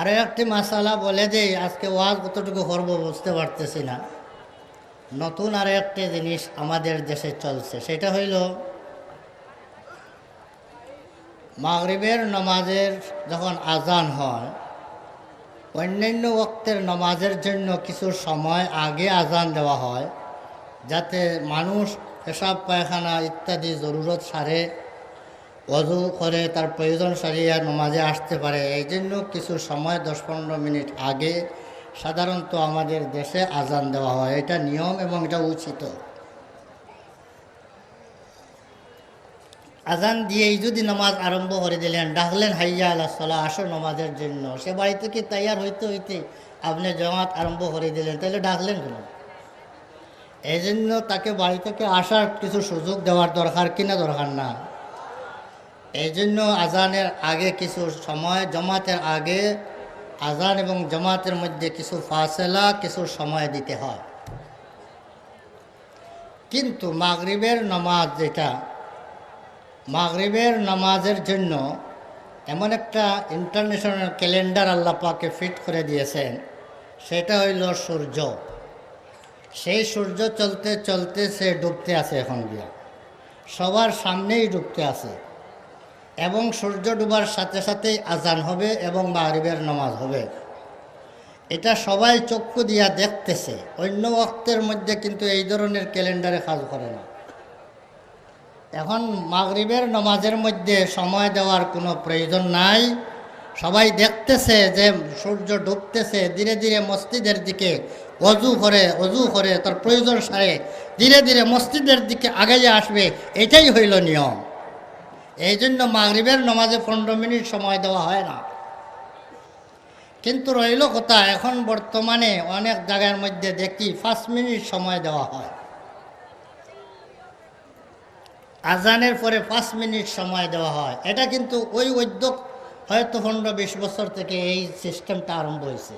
আরও একটি মাসালা বলে যে, আজকে ওয়াজ কতটুকু করব বুঝতে পারতেছি না। নতুন আরও একটি জিনিস আমাদের দেশে চলছে, সেটা হইল মাগরিবের নমাজের যখন আজান হয়, অন্যান্য ওক্তের নমাজের জন্য কিছু সময় আগে আজান দেওয়া হয়, যাতে মানুষ পেশাব, পায়খানা ইত্যাদি জরুরত সারে অজু করে তার প্রয়োজন সারিয়া নমাজে আসতে পারে। এই জন্য কিছু সময় দশ পনেরো মিনিট আগে সাধারণত আমাদের দেশে আজান দেওয়া হয়। এটা নিয়ম এবং এটা উচিত। আজান দিয়েই যদি নামাজ আরম্ভ করে দিলেন, ডাকলেন, হাইয়া আল্লাহ সাল্লাহ আসো নামাজের জন্য। সে বাড়ি থেকে তৈয়ার হইতে হইতে আপনি জমাত আরম্ভ করে দিলেন, তাহলে ডাকলেন কেন? এই জন্য তাকে বাড়ি থেকে আসার কিছু সুযোগ দেওয়ার দরকার কিনা দরকার না। এই জন্য আজানের আগে কিছু সময়, জমাতের আগে আজান এবং জমাতের মধ্যে কিছু ফাসলা, কিছু সময় দিতে হয়। কিন্তু মাগরিবের নামাজ যেটা, মাগরিবের নামাজের জন্য এমন একটা ইন্টারন্যাশনাল ক্যালেন্ডার আল্লাহ পাকে ফিট করে দিয়েছেন, সেটা হইল সূর্য। সেই সূর্য চলতে চলতে সে ডুবতে আছে এখন গিয়া। সবার সামনেই ডুবতে আছে। এবং সূর্য ডুবার সাথে সাথেই আজান হবে এবং মাহরিবের নামাজ হবে। এটা সবাই চক্ষু দিয়া দেখতেছে। অন্য অক্তের মধ্যে কিন্তু এই ধরনের ক্যালেন্ডারে কাজ করে না। এখন মাগরিবের নমাজের মধ্যে সময় দেওয়ার কোনো প্রয়োজন নাই। সবাই দেখতেছে যে সূর্য ডুবতেছে, ধীরে ধীরে মসজিদের দিকে অজু করে অজু করে, তার প্রয়োজন সারে, ধীরে ধীরে মসজিদের দিকে আগাইয়ে আসবে, এটাই হইল নিয়ম। এই জন্য মাগরিবের নমাজে পনেরো মিনিট সময় দেওয়া হয় না। কিন্তু রইল কথা এখন বর্তমানে অনেক জায়গার মধ্যে দেখি পাঁচ মিনিট সময় দেওয়া হয়। আজানের পরে পাঁচ মিনিট সময় দেওয়া হয়। এটা কিন্তু ওই উদ্যোগ হয়তো পনেরো বিশ বছর থেকে এই সিস্টেমটা আরম্ভ হয়েছে।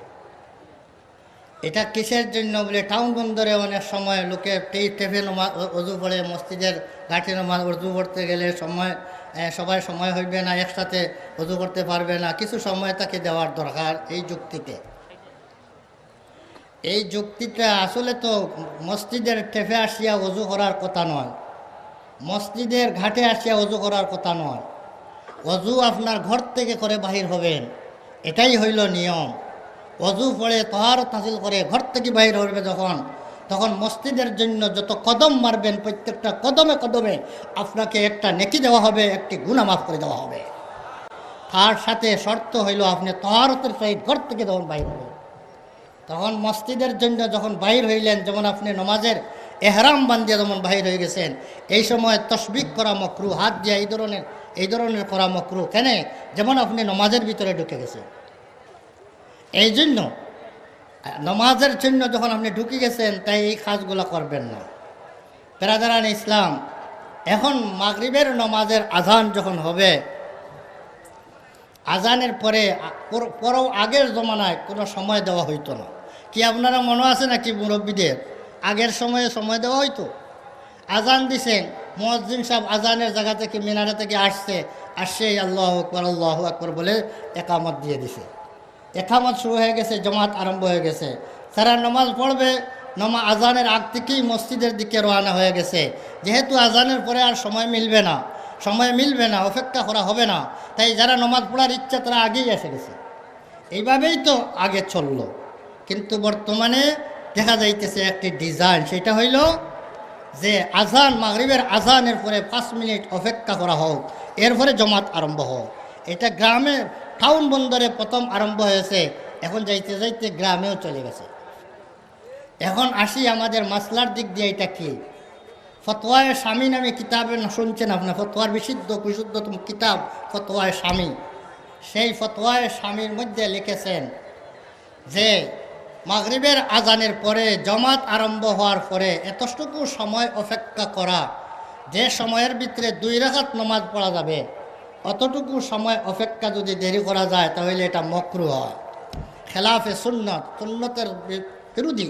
এটা কিসের জন্য বলে? টাউন বন্দরে অনেক সময় লোকে টেপে নমা অজু পড়ে মসজিদের ঘাটে নমাজ অজু পড়তে গেলে সময় সবাই সময় হইবে না, একসাথে অজু করতে পারবে না। কিছু সময় তাকে দেওয়ার দরকার এই যুক্তিতে। এই যুক্তিটা আসলে তো মসজিদের টেপে আসিয়া অজু করার কথা নয়। মসজিদের ঘাটে আসিয়া অজু করার কথা নয়। অজু আপনার ঘর থেকে করে বাহির হবেন। এটাই হইল নিয়ম। অজু পড়ে তহারত হাসিল করে, ঘর থেকে বাহির হবে যখন, তখন মসজিদের জন্য যত কদম মারবেন, প্রত্যেকটা কদমে কদমে আপনাকে একটা নেকি দেওয়া হবে, একটি গুণা মাফ করে দেওয়া হবে। তার সাথে শর্ত হইল আপনি তহারতের সহিত ঘর থেকে যখন বাহির হবেন, তখন মসজিদের জন্য যখন বাহির হইলেন, যেমন আপনি নমাজের এহরাম বান্ধিয়া যেমন বাহির হয়ে গেছেন, এই সময় তসবিক করা মকরু, হাত দিয়া এই ধরনের এই ধরনের করা মকরু কেন? যেমন আপনি নমাজের ভিতরে ঢুকে গেছেন। এই জন্য নমাজের জন্য যখন আপনি ঢুকে গেছেন, তাই এই কাজগুলো করবেন না। পেরাদারান ইসলাম, এখন মাগরিবের নমাজের আজান যখন হবে, আজানের পরে পরও আগের জমানায় কোনো সময় দেওয়া হইতো না। কি আপনারা মনে আছে নাকি মুরব্বীদের? আগের সময়ে সময় দেওয়া হইতো? আজান দিছেন মসজিদ সাহেব আজানের জায়গা থেকে, মিনারে থেকে আসছে আসছে আল্লাহ আকবর আল্লাহ আকবর বলে একামত দিয়ে দিছে। একামত শুরু হয়ে গেছে, জমাত আরম্ভ হয়ে গেছে। তারা নমাজ পড়বে, নমা আজানের আগ থেকেই মসজিদের দিকে রওনা হয়ে গেছে। যেহেতু আজানের পরে আর সময় মিলবে না, সময় মিলবে না, অপেক্ষা করা হবে না, তাই যারা নমাজ পড়ার ইচ্ছা তারা আগেই এসে গেছে। এইভাবেই তো আগে চলল। কিন্তু বর্তমানে দেখা যাইতেছে একটি ডিজাইন সেটা হইল যে আজান, মাগরিবের আজানের পরে পাঁচ মিনিট অপেক্ষা করা হোক, এরপরে জমাত আরম্ভ হোক। এটা গ্রামে, টাউন বন্দরে প্রথম আরম্ভ হয়েছে। এখন যাইতে যাইতে গ্রামেও চলে গেছে। এখন আসি আমাদের মাসলার দিক দিয়ে এটা কি? ফতোয়ায় স্বামী নামে কিতাবে না শুনছেন আপনার? ফতোয়ার বিশুদ্ধ, বিশুদ্ধতম কিতাব, ফতোয়ায় স্বামী। সেই ফতোয়ায় স্বামীর মধ্যে লিখেছেন যে, মাগরিবের আজানের পরে জমাত আরম্ভ হওয়ার পরে এতটুকু সময় অপেক্ষা করা, যে সময়ের ভিতরে দুই রাখাত নমাজ পড়া যাবে। অতটুকু সময় অপেক্ষা যদি দেরি করা যায়, তাহলে এটা মকরু হয়। খেলাফে সুন্নত, সুন্নতের বিরোধী।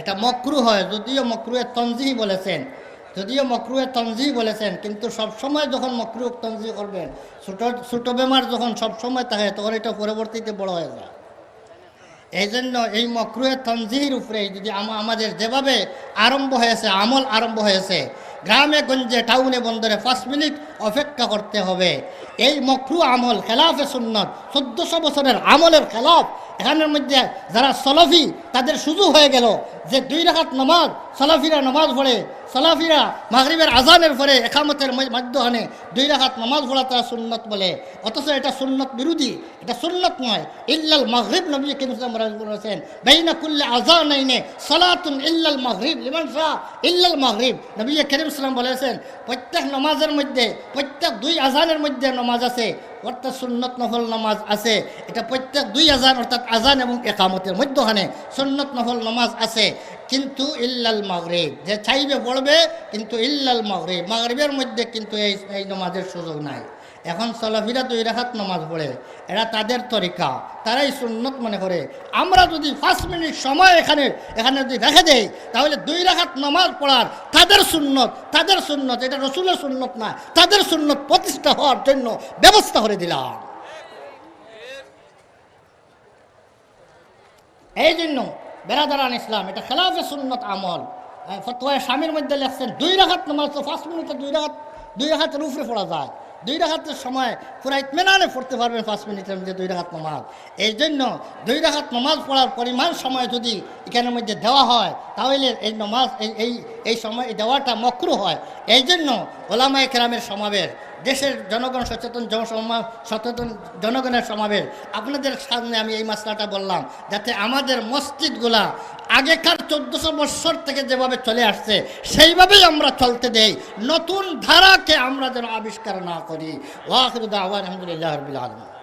এটা মকরু হয়, যদিও মকরুয়ে তঞ্জিহি বলেছেন। যদিও মকরুয়ে তঞ্জিহি বলেছেন, কিন্তু সব সময় যখন মকরু তঞ্জি করবেন, ছোট, ছোটো বেমার যখন সব সময় থাকে, তখন এটা পরবর্তীতে বড় হয়ে যায়। এই জন্য এই মকরুহে তঞ্জিহির উপরে যদি আমাদের যেভাবে আরম্ভ হয়েছে, আমল আরম্ভ হয়েছে, গ্রামে, গঞ্জে, টাউনে, বন্দরে পাঁচ মিনিট অপেক্ষা করতে হবে। এই মকরু আমল খেলাফে সুন্নত, চোদ্দশো বছরের আমলের খেলাফ, এখানের মধ্যে যারা সলফি, তাদের সুযোগ হয়ে গেল। যে দুই রাখাত নামাজ, সালাফিরা নামাজ পড়ে, সলাফিরা মাগরিবের আজানের পরে একামতের মধ্য- মাধ্যমে দুই রাখাত নামাজ পড়া তারা সুন্নত বলে। অথচ এটা সুন্নত বিরোধী, এটা সুন্নত নয় ইল্লাল মাগরিব নবী কিমসাম বলেছেন, বেইনা কুল্লে আজান নাইনে সলাতুন ইল্লাল মাগরিব। লিমান শাহ, ইল্লাল মাগরিব। নবী করিম সাল্লাম বলেছেন, প্রত্যেক নামাজের মধ্যে, প্রত্যেক দুই আজানের মধ্যে নামাজ আছে, অর্থাৎ সুন্নত নফল নামাজ আছে। এটা প্রত্যেক দুই আজান অর্থাৎ আজান এবং একামতের মধ্যখানে সুন্নত নফল নামাজ আছে। কিন্তু ইল্লাল মাগরিব। যে চাইবে পড়বে, কিন্তু ইল্লাল মাগরিব। মাগরিবের মধ্যে কিন্তু এই এই নামাজের সুযোগ নাই। এখন সলাফিরা দুই রাখাত নামাজ পড়ে। এরা তাদের তরিকা। তারাই সুন্নত মনে করে। আমরা যদি পাঁচ মিনিট সময় এখানে এখানে যদি রেখে দেই, তাহলে দুই রাখাত নামাজ পড়ার তাদের সুন্নত তাদের সুন্নত, এটা রসুলের সুন্নত না, তাদের সুন্নত প্রতিষ্ঠা হওয়ার জন্য ব্যবস্থা করে দিলাম। এই জন্য বেরাদারান ইসলাম, এটা খেলাফে সুন্নত আমল। ফতোয়া ফতোয়ায় স্বামীর মধ্যে লেখছেন, দুই রাখাত নামাজ তো পাঁচ মিনিটে দুই রাখাত দুই রাখাতের উপরে পড়া যায়। দুই রাখাতের সময় পুরা ইতমেনানে পড়তে পারবেন পাঁচ মিনিটের মধ্যে দুই রাখাত নামাজ। এই জন্য দুই রাখাত নমাজ পড়ার পরিমাণ সময় যদি এখানের মধ্যে দেওয়া হয়, তাহলে এই নমাজ, এই এই এই সময় দেওয়াটা মক্রু হয়। এই জন্য ওলামা একরামের সমাবেশ, দেশের জনগণ সচেতন জনসমা, সচেতন জনগণের সমাবেশ। আপনাদের সামনে আমি এই মাসলাটা বললাম, যাতে আমাদের মসজিদগুলা আগেকার চোদ্দশো বৎসর থেকে যেভাবে চলে আসছে, সেইভাবেই আমরা চলতে দেই। নতুন ধারাকে আমরা যেন আবিষ্কার না করি। ওয়াকির আহ্বান আলহামদুলিল্লাহ রবিল আলম